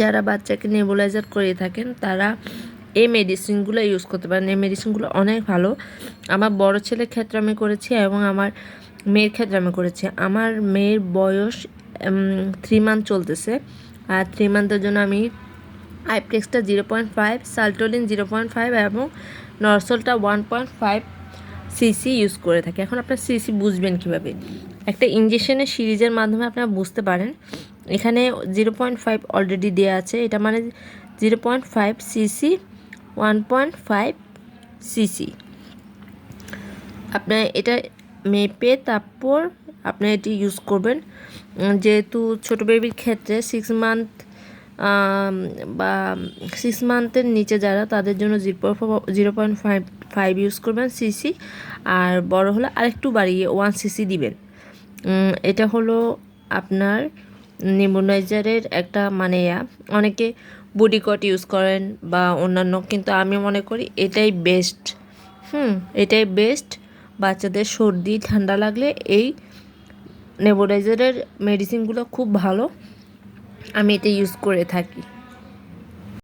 যারা বাচ্চাকে নেবুলাইজার করে থাকেন, তারা এই মেডিসিনগুলো ইউজ করতে পারেন। এই মেডিসিনগুলো অনেক ভালো। আমার বড় ছেলের ক্ষেত্রে আমি করেছি এবং আমার মেয়ের ক্ষেত্রে আমি করেছি। আমার মেয়ের বয়স থ্রি মান্থ চলতেছে। আর থ্রি মান্থের জন্য আমি আইপ্লেক্সটা zero point five সালটোলিন zero point five এবং নরসলটা one point five cc use করে থাকি। এখন আপনার সিসি বুঝবেন কীভাবে? একটা ইঞ্জেকশনের সিরিজের মাধ্যমে আপনারা বুঝতে পারেন। এখানে জিরো পয়েন্ট ফাইভ অলরেডি দেওয়া আছে। এটা মানে zero point five cc one point five cc আপনার এটা মেপে তারপর আপনি এটি ইউজ করবেন। যেহেতু ছোটো বেবির ক্ষেত্রে সিক্স মান্থ বা সিক্স মান্থের নিচে যারা, তাদের জন্য zero point five five use করবেন সিসি আর বড় হলে আরেকটু বাড়িয়ে ওয়ান সিসি দিবেন। এটা হলো আপনার নিমোনাইজারের একটা মানে অনেকে বডিকট ইউজ করেন বা অন্যান্য, কিন্তু আমি মনে করি এটাই বেস্ট হুম, এটাই বেস্ট বাচ্চাদের সর্দি, ঠান্ডা লাগলে এই নেবোনাইজারের মেডিসিনগুলো খুব ভালো। আমি এটা ইউজ করে থাকি।